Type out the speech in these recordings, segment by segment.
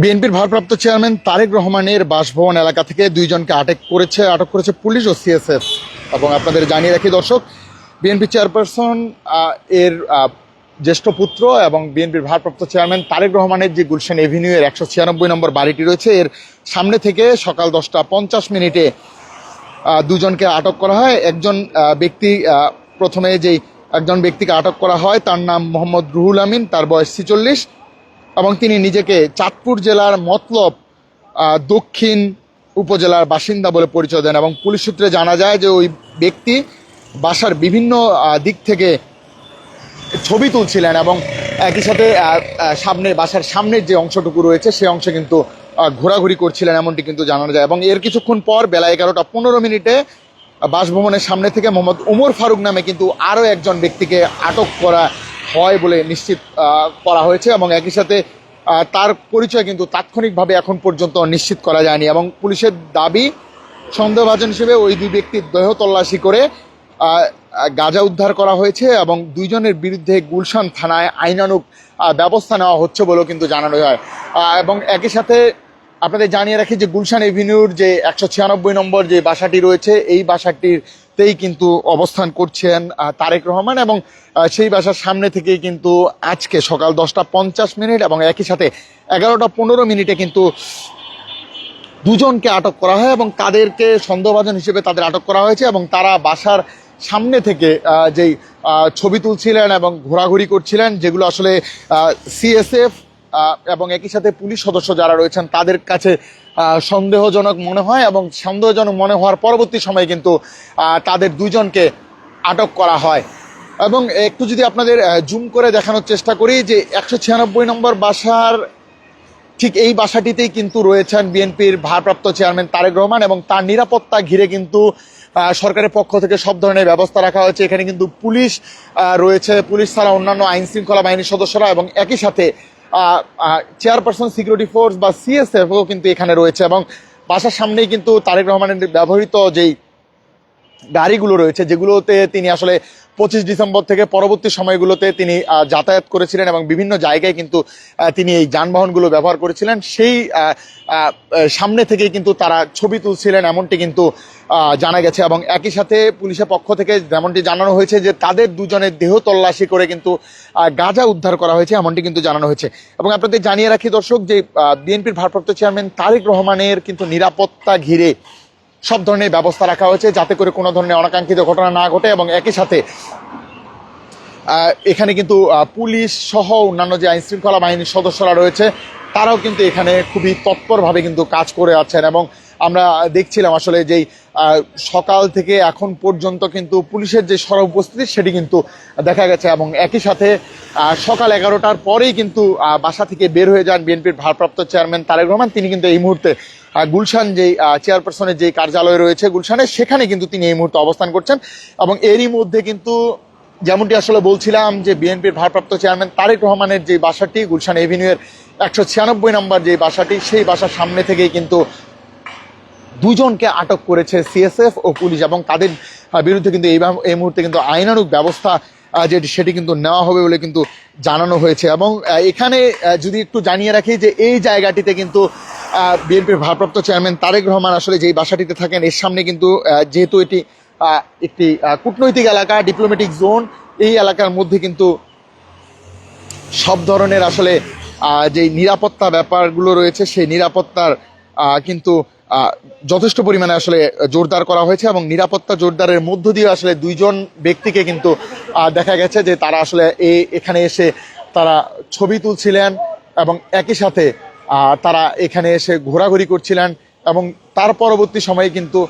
বিএনপির ভারপ্রাপ্ত চেয়ারম্যান তারেক রহমানের বাসভবন এলাকা থেকে দুইজনকে আটক করেছে আটক করেছে পুলিশ ও সিএসএফ। এবং আপনাদের জানিয়ে রাখি দর্শক, বিএনপি চেয়ারপারসন এর জ্যেষ্ঠ পুত্র এবং বিএনপির ভারপ্রাপ্ত চেয়ারম্যান তারেক রহমানের যে গুলশান এভিনিউ এর একশো ছিয়ানব্বই নম্বর বাড়িটি রয়েছে, এর সামনে থেকে সকাল দশটা পঞ্চাশ মিনিটে দুজনকে আটক করা হয়। একজন ব্যক্তি প্রথমে যেই একজন ব্যক্তিকে আটক করা হয়, তার নাম মোহাম্মদ রুহুল আমিন, তার বয়স ছিচল্লিশ। এবং তিনি নিজেকে চাঁদপুর জেলার মতলব দক্ষিণ উপজেলার বাসিন্দা বলে পরিচয় দেন এবং পুলিশ সূত্রে জানা যায় যে ওই ব্যক্তি বাসার বিভিন্ন দিক থেকে ছবি তুলছিলেন এবং একই সাথে আহ, আহ, সামনে বাসার সামনের যে অংশটুকু রয়েছে সেই অংশে কিন্তু ঘোরাঘুরি করছিলেন এমনটি কিন্তু জানানো যায় এবং এর কিছুক্ষণ পর বেলা এগারোটা পনেরো মিনিটে বাসভবনের সামনে থেকে মোহাম্মদ ওমর ফারুক নামে কিন্তু আরও একজন ব্যক্তিকে আটক করা হয় বলে নিশ্চিত করা হয়েছে এবং একই সাথে তার পরিচয় কিন্তু তাৎক্ষণিকভাবে এখন পর্যন্ত নিশ্চিত করা যায়নি এবং পুলিশের দাবি সন্দেহভাজন হিসেবে ওই দুই ব্যক্তির দেহ তল্লাশি করে গাঁজা উদ্ধার করা হয়েছে এবং দুইজনের বিরুদ্ধে গুলশান থানায় আইনানুগ আহ, ব্যবস্থা নেওয়া হচ্ছে বলেও কিন্তু জানানো হয়। এবং একই সাথে আপনাদের জানিয়ে রাখি যে গুলশান এভিনিউর যে একশো ছিয়ানব্বই নম্বর যে বাসাটি রয়েছে এই বাসাটিতেই কিন্তু অবস্থান করছেন তারেক রহমান এবং সেই বাসার সামনে থেকেই কিন্তু আজকে সকাল দশটা পঞ্চাশ মিনিট এবং একই সাথে এগারোটা পনেরো মিনিটে কিন্তু দুজনকে আটক করা হয় এবং তাদেরকে সন্দেহভাজন হিসেবে তাদের আটক করা হয়েছে এবং তারা বাসার সামনে থেকে যেই ছবি তুলছিলেন এবং ঘোরাঘুরি করছিলেন, যেগুলো আসলে সিএসএফ এবং একই সাথে পুলিশ সদস্য যারা রয়েছেন, তাদের কাছে সন্দেহজনক মনে হয় এবং সন্দেহজনক মনে হওয়ার পরবর্তী সময়ে কিন্তু তাদের দুজনকে আটক করা হয়। এবং একটু যদি আপনাদের জুম করে দেখানোর চেষ্টা করি যে একশো ছিয়ানব্বই নম্বর বাসার ঠিক এই বাসাটিতেই কিন্তু রয়েছেন বিএনপির ভারপ্রাপ্ত চেয়ারম্যান তারেক রহমান এবং তার নিরাপত্তা ঘিরে কিন্তু সরকারের পক্ষ থেকে সব ধরনের ব্যবস্থা রাখা হয়েছে। এখানে কিন্তু পুলিশ রয়েছে। পুলিশ ছাড়া অন্যান্য আইন শৃঙ্খলা বাহিনীর সদস্যরা এবং একই সাথে চেয়ারপারসন সিকিউরিটি ফোর্স বা সিএসএফও কিন্তু এখানে রয়েছে এবং বাসার সামনেই কিন্তু তারেক রহমানের ব্যবহৃত যেই গাড়িগুলো রয়েছে, যেগুলোতে তিনি আসলে পঁচিশ ডিসেম্বর থেকে পরবর্তী সময়গুলোতে তিনি যাতায়াত করেছিলেন এবং বিভিন্ন জায়গায় কিন্তু তিনি এই যানবাহনগুলো ব্যবহার করেছিলেন। সেই সামনে থেকেই কিন্তু তারা ছবি তুলছিলেন এমনটি কিন্তু জানা গেছে এবং একই সাথে পুলিশের পক্ষ থেকে যেমনটি জানানো হয়েছে যে তাদের দুজনের দেহ তল্লাশি করে কিন্তু গাঁজা উদ্ধার করা হয়েছে এমনটি কিন্তু জানানো হয়েছে। এবং আপনাদের জানিয়ে রাখি দর্শক যে বিএনপির ভারপ্রাপ্ত চেয়ারম্যান তারেক রহমানের কিন্তু নিরাপত্তা ঘিরে সব ধরনের ব্যবস্থা রাখা হয়েছে যাতে করে কোনো ধরনের অনাকাঙ্ক্ষিত ঘটনা না ঘটে এবং একই সাথে এখানে কিন্তু পুলিশ সহ অন্যান্য যে আইন শৃঙ্খলা বাহিনীর সদস্যরা রয়েছে, তারাও কিন্তু এখানে খুবই তৎপরভাবে কিন্তু কাজ করে আছেন এবং আমরা দেখছিলাম আসলে যেই সকাল থেকে এখন পর্যন্ত কিন্তু পুলিশের যে সর উপস্থিতি, সেটি কিন্তু দেখা গেছে এবং একই সাথে সকাল এগারোটার পরেই কিন্তু বাসা থেকে বের হয়ে যান বিএনপির ভারপ্রাপ্ত চেয়ারম্যান তারেক রহমান। তিনি কিন্তু এই মুহূর্তে গুলশান যেই চেয়ারপারসনের যেই কার্যালয় রয়েছে গুলশানে, সেখানে কিন্তু তিনি এই মুহূর্তে অবস্থান করছেন এবং এরই মধ্যে কিন্তু যেমনটি আসলে বলছিলাম যে বিএনপির ভারপ্রাপ্ত চেয়ারম্যান তারেক রহমানের যে বাসাটি, গুলশান এভিনিউয়ের একশো ছিয়ানব্বই নম্বর যে বাসাটি, সেই বাসার সামনে থেকেই কিন্তু দুজনকে আটক করেছে সিএসএফ ও পুলিশ এবং তাদের বিরুদ্ধে কিন্তু এই এই মুহূর্তে কিন্তু আইনানুগ ব্যবস্থা যেটি সেটি কিন্তু নেওয়া হবে বলে কিন্তু জানানো হয়েছে এবং এখানে যদি একটু জানিয়ে রাখি যে এই জায়গাটিতে কিন্তু বিএনপির ভারপ্রাপ্ত চেয়ারম্যান তারেক রহমান আসলে যেই বাসাটিতে থাকেন, এর সামনে কিন্তু যেহেতু এটি একটি কূটনৈতিক এলাকা ডিপ্লোম্যাটিক জোন এই এলাকার মধ্যে কিন্তু সব ধরনের আসলে যে নিরাপত্তা ব্যাপারগুলো রয়েছে, সেই নিরাপত্তার কিন্তু যথেষ্ট পরিমাণে আসলে জোরদার করা হয়েছে এবং নিরাপত্তা জোরদারের মধ্য দিয়ে আসলে দুইজন ব্যক্তিকে কিন্তু দেখা গেছে যে তারা আসলে এ- এখানে এসে তারা ছবি তুলছিলেন এবং একই সাথে তারা এখানে এসে ঘোরাঘুরি করছিলেন এবং তার পরবর্তী সময়ে কিন্তু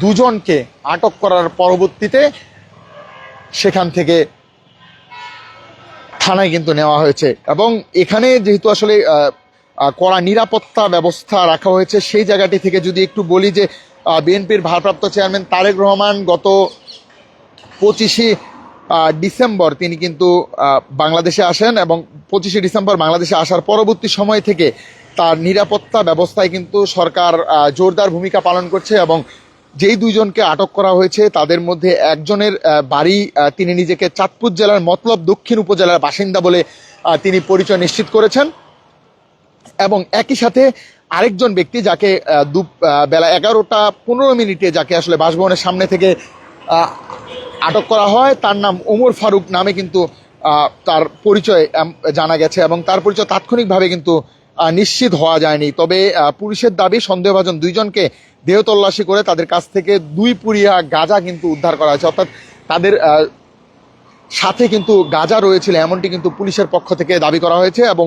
দুজনকে আটক করার পরবর্তীতে সেখান থেকে থানায় কিন্তু নেওয়া হয়েছে। এবং এখানে যেহেতু আসলে কড়া নিরাপত্তা ব্যবস্থা রাখা হয়েছে। সেই জায়গাটি থেকে যদি একটু বলি যে বিএনপির ভারপ্রাপ্ত চেয়ারম্যান তারেক রহমান গত পঁচিশে ডিসেম্বর তিনি কিন্তু বাংলাদেশে আসেন এবং পঁচিশে ডিসেম্বর বাংলাদেশে আসার পরবর্তী সময় থেকে তার নিরাপত্তা ব্যবস্থায় কিন্তু সরকার জোরদার ভূমিকা পালন করছে এবং যেই দুইজনকে আটক করা হয়েছে, তাদের মধ্যে একজনের বাড়ি তিনি নিজেকে চাঁদপুর জেলার মতলব দক্ষিণ উপজেলার বাসিন্দা বলে তিনি পরিচয় নিশ্চিত করেছেন। এবং একই সাথে আরেকজন ব্যক্তি যাকে দু বেলা এগারোটা পনেরো মিনিটে যাকে আসলে বাসভবনের সামনে থেকে আটক করা হয়, তার নাম ওমর ফারুক নামে কিন্তু তার পরিচয় জানা গেছে এবং তার পরিচয় তাৎক্ষণিকভাবে কিন্তু নিশ্চিত হওয়া যায়নি। তবে পুলিশের দাবি, সন্দেহভাজন দুইজনকে দেহ তল্লাশি করে তাদের কাছ থেকে দুই পুরিয়া গাঁজা কিন্তু উদ্ধার করা হয়েছে। অর্থাৎ তাদের সাথে কিন্তু গাঁজা রয়েছিল, এমনটি কিন্তু পুলিশের পক্ষ থেকে দাবি করা হয়েছে এবং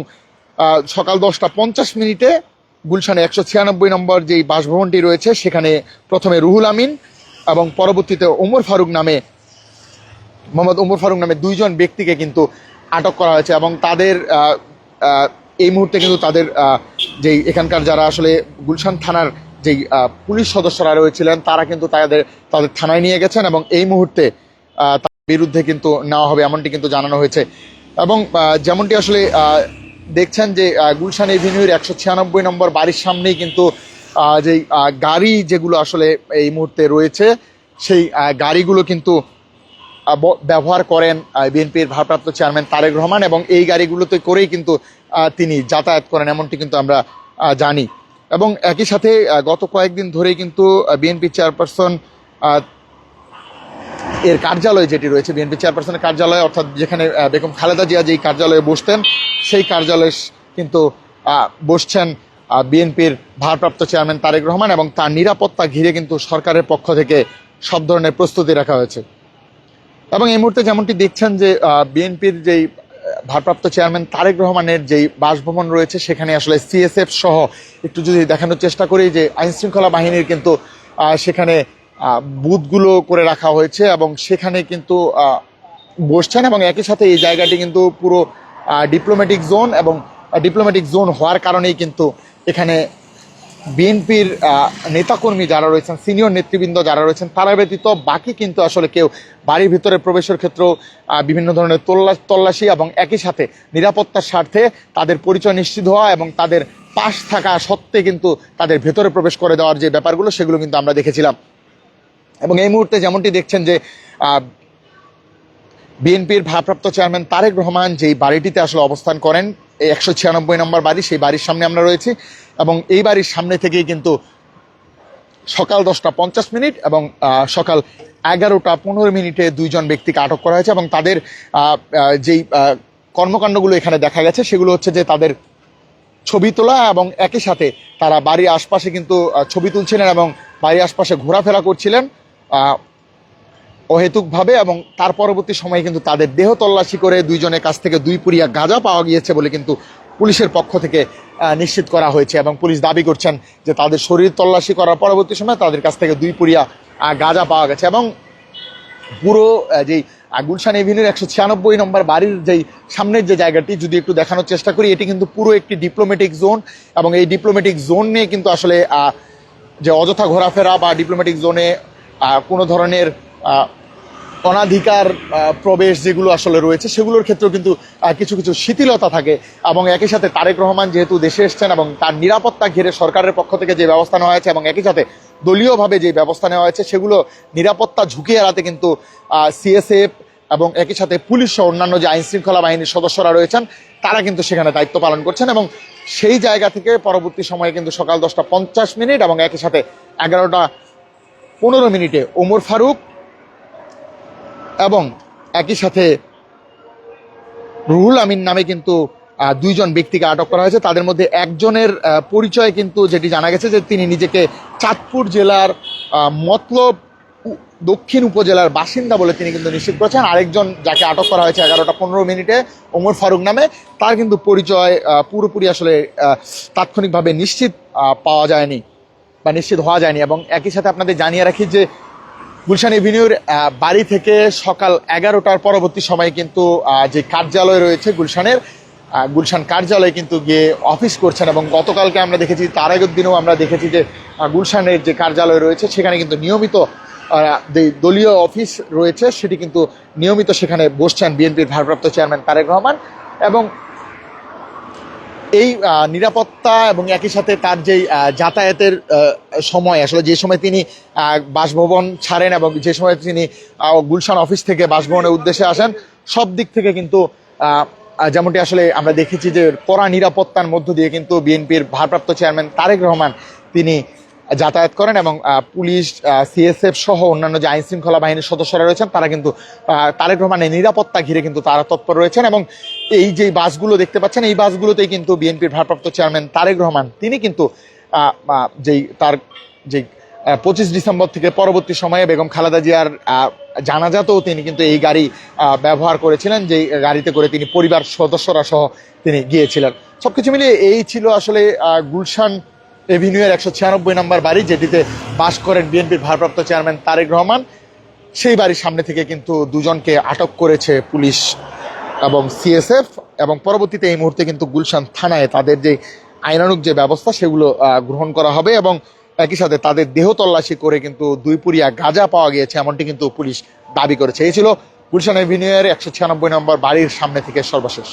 সকাল দশটা পঞ্চাশ মিনিটে গুলশানে একশো ছিয়ানব্বই নম্বর যেই বাসভবনটি রয়েছে, সেখানে প্রথমে রুহুল আমিন এবং পরবর্তীতে ওমর ফারুক নামে, মোহাম্মদ ওমর ফারুক নামে দুইজন ব্যক্তিকে কিন্তু আটক করা হয়েছে এবং তাদের এই মুহূর্তে কিন্তু তাদের যেই এখানকার যারা আসলে গুলশান থানার যেই পুলিশ সদস্যরা রয়েছিলেন, তারা কিন্তু তাদের তাদের থানায় নিয়ে গেছেন এবং এই মুহূর্তে তার বিরুদ্ধে কিন্তু নেওয়া হবে এমনটি কিন্তু জানানো হয়েছে। এবং যেমনটি আসলে দেখছেন যে গুলশান এভিনিউর একশো ছিয়ানব্বই নম্বর বাড়ির সামনেই কিন্তু যেই গাড়ি যেগুলো আসলে এই মুহূর্তে রয়েছে, সেই গাড়িগুলো কিন্তু ব্যবহার করেন বিএনপির ভারপ্রাপ্ত চেয়ারম্যান তারেক রহমান এবং এই গাড়িগুলোতে করেই কিন্তু তিনি যাতায়াত করেন এমনটি কিন্তু আমরা জানি। এবং একই সাথে গত কয়েকদিন ধরেই কিন্তু বিএনপি চেয়ারপারসন এর কার্যালয় যেটি রয়েছে, বিএনপি চেয়ারপারসনের কার্যালয়, অর্থাৎ যেখানে বেগম খালেদা জিয়া যেই কার্যালয়ে বসতেন, সেই কার্যালয়ে কিন্তু বসছেন বিএনপির ভারপ্রাপ্ত চেয়ারম্যান তারেক রহমান এবং তার নিরাপত্তা ঘিরে কিন্তু সরকারের পক্ষ থেকে সব ধরনের প্রস্তুতি রাখা হয়েছে। এবং এই মুহূর্তে যেমনটি দেখছেন যে বিএনপির যেই ভারপ্রাপ্ত চেয়ারম্যান তারেক রহমানের যেই বাসভবন রয়েছে, সেখানে আসলে সিএসএফ সহ একটু যদি দেখানোর চেষ্টা করি যে, আইনশৃঙ্খলা বাহিনীর কিন্তু সেখানে বুথগুলো করে রাখা হয়েছে এবং সেখানে কিন্তু বসছেন এবং একই সাথে এই জায়গাটি কিন্তু পুরো ডিপ্লোম্যাটিক জোন এবং ডিপ্লোম্যাটিক জোন হওয়ার কারণেই কিন্তু এখানে বিএনপির নেতাকর্মী যারা রয়েছেন সিনিয়র নেতৃবৃন্দ যারা রয়েছেন, তারা ব্যতীত বাকি কিন্তু আসলে কেউ বাড়ির ভিতরে প্রবেশের ক্ষেত্রেও বিভিন্ন ধরনের তল্লা- তল্লাশি এবং একই সাথে নিরাপত্তার স্বার্থে তাদের পরিচয় নিশ্চিত হওয়া এবং তাদের পাশ থাকা সত্ত্বে কিন্তু তাদের ভেতরে প্রবেশ করে দেওয়ার যে ব্যাপারগুলো, সেগুলো কিন্তু আমরা দেখেছিলাম। এবং এই মুহূর্তে যেমনটি দেখছেন যে বিএনপির ভারপ্রাপ্ত চেয়ারম্যান তারেক রহমান যেই বাড়িটিতে আসলে অবস্থান করেন, এই একশো ছিয়ানব্বই নম্বর বাড়ি, সেই বাড়ির সামনে আমরা রয়েছি এবং এই বাড়ির সামনে থেকেই কিন্তু সকাল দশটা পঞ্চাশ মিনিট এবং সকাল এগারোটা পনেরো মিনিটে দুইজন ব্যক্তিকে আটক করা হয়েছে এবং তাদের যেই কর্মকাণ্ডগুলো এখানে দেখা গেছে সেগুলো হচ্ছে যে তাদের ছবি তোলা এবং একই সাথে তারা বাড়ির আশপাশে কিন্তু ছবি তুলছিলেন এবং বাড়ির আশপাশে ঘোরাফেরা করছিলেন। অহেতুকভাবে এবং তার পরবর্তী সময়ে কিন্তু তাদের দেহ তল্লাশি করে দুইজনের কাছ থেকে দুই পুরিয়া গাঁজা পাওয়া গিয়েছে বলে কিন্তু পুলিশের পক্ষ থেকে নিশ্চিত করা হয়েছে এবং পুলিশ দাবি করছেন যে তাদের শরীর তল্লাশি করার পরবর্তী সময় তাদের কাছ থেকে দুই পুরিয়া গাঁজা পাওয়া গেছে এবং পুরো যেই গুলশান এভিনিউর একশো ছিয়ানব্বই নম্বর বাড়ির যেই সামনের যে জায়গাটি, যদি একটু দেখানোর চেষ্টা করি, এটি কিন্তু পুরো একটি ডিপ্লোম্যাটিক জোন এবং এই ডিপ্লোম্যাটিক জোন নিয়ে কিন্তু আসলে যে অযথা ঘোরাফেরা বা ডিপ্লোম্যাটিক জোনে কোনো ধরনের অনাধিকার প্রবেশ যেগুলো আসলে রয়েছে, সেগুলোর ক্ষেত্রেও কিন্তু কিছু কিছু শিথিলতা থাকে এবং একই সাথে তারেক রহমান যেহেতু দেশে এসছেন এবং তার নিরাপত্তা ঘিরে সরকারের পক্ষ থেকে যে ব্যবস্থা নেওয়া হয়েছে এবং একই সাথে দলীয়ভাবে যে ব্যবস্থা নেওয়া হয়েছে, সেগুলো নিরাপত্তা ঝুঁকি এড়াতে কিন্তু সিএসএফ এবং একই সাথে পুলিশ সহ অন্যান্য যে আইন শৃঙ্খলা বাহিনীর সদস্যরা রয়েছেন, তারা কিন্তু সেখানে দায়িত্ব পালন করছেন এবং সেই জায়গা থেকে পরবর্তী সময়ে কিন্তু সকাল দশটা পঞ্চাশ মিনিট এবং একই সাথে এগারোটা পনেরো মিনিটে ওমর ফারুক এবং একই সাথে রুহুল আমিন নামে কিন্তু দুইজন ব্যক্তিকে আটক করা হয়েছে। তাদের মধ্যে একজনের পরিচয় কিন্তু যেটি জানা গেছে যে তিনি নিজেকে চাঁদপুর জেলার মতলব দক্ষিণ উপজেলার বাসিন্দা বলে তিনি কিন্তু নিশ্চিত করেছেন। আরেকজন যাকে আটক করা হয়েছে এগারোটা পনেরো মিনিটে, ওমর ফারুক নামে, তার কিন্তু পরিচয় পুরোপুরি আসলে তাৎক্ষণিকভাবে নিশ্চিত পাওয়া যায়নি। বা নিশ্চিত হওয়া যায়নি এবং একই সাথে আপনাদের জানিয়ে রাখি যে গুলশান এভিনিউর বাড়ি থেকে সকাল এগারোটার পরবর্তী সময়ে কিন্তু যে কার্যালয় রয়েছে গুলশানের গুলশান কার্যালয়ে কিন্তু গিয়ে অফিস করছেন এবং গতকালকে আমরা দেখেছি, তার আগের দিনেও আমরা দেখেছি যে গুলশানের যে কার্যালয় রয়েছে সেখানে কিন্তু নিয়মিত দলীয় অফিস রয়েছে সেটি কিন্তু নিয়মিত সেখানে বসছেন বিএনপির ভারপ্রাপ্ত চেয়ারম্যান তারেক রহমান এবং এই নিরাপত্তা এবং একই সাথে তার যেই যাতায়াতের সময়, আসলে যে সময় তিনি বাসভবন ছাড়েন এবং যে সময় তিনি গুলশান অফিস থেকে বাসভবনের উদ্দেশ্যে আসেন, সব দিক থেকে কিন্তু যেমনটি আসলে আমরা দেখেছি যে কড়া নিরাপত্তার মধ্য দিয়ে কিন্তু বিএনপির ভারপ্রাপ্ত চেয়ারম্যান তারেক রহমান তিনি যাতায়াত করেন এবং পুলিশ সিএসএফ সহ অন্যান্য যে আইন শৃঙ্খলা বাহিনীর সদস্যরা রয়েছেন, তারা কিন্তু তারেক রহমানের নিরাপত্তা ঘিরে কিন্তু তারা তৎপর রয়েছেন এবং এই যে বাসগুলো দেখতে পাচ্ছেন, এই বাসগুলোতেই কিন্তু বিএনপির ভারপ্রাপ্ত চেয়ারম্যান তারেক রহমান, তিনি কিন্তু যেই তার যেই পঁচিশ ডিসেম্বর থেকে পরবর্তী সময়ে বেগম খালেদা জিয়ার জানাজাতেও তিনি কিন্তু এই গাড়ি ব্যবহার করেছিলেন, যেই গাড়িতে করে তিনি পরিবার সদস্যরা সহ তিনি গিয়েছিলেন। সব কিছু মিলিয়ে এই ছিল আসলে গুলশান এভিনিউয়ের একশো ছিয়ানব্বই নম্বর বাড়ি, যেটিতে বাস করেন বিএনপির ভারপ্রাপ্ত চেয়ারম্যান তারেক রহমান। সেই বাড়ির সামনে থেকে কিন্তু দুজনকে আটক করেছে পুলিশ এবং সিএসএফ এবং পরবর্তীতে এই মুহূর্তে কিন্তু গুলশান থানায় তাদের যে আইনানুগ যে ব্যবস্থা, সেগুলো গ্রহণ করা হবে এবং একই সাথে তাদের দেহ তল্লাশি করে কিন্তু দুই পুরিয়া গাঁজা পাওয়া গিয়েছে, এমনটি কিন্তু পুলিশ দাবি করেছে। এই ছিল গুলশান এভিনিউয়ের একশো ছিয়ানব্বই নম্বর বাড়ির সামনে থেকে সর্বশেষ।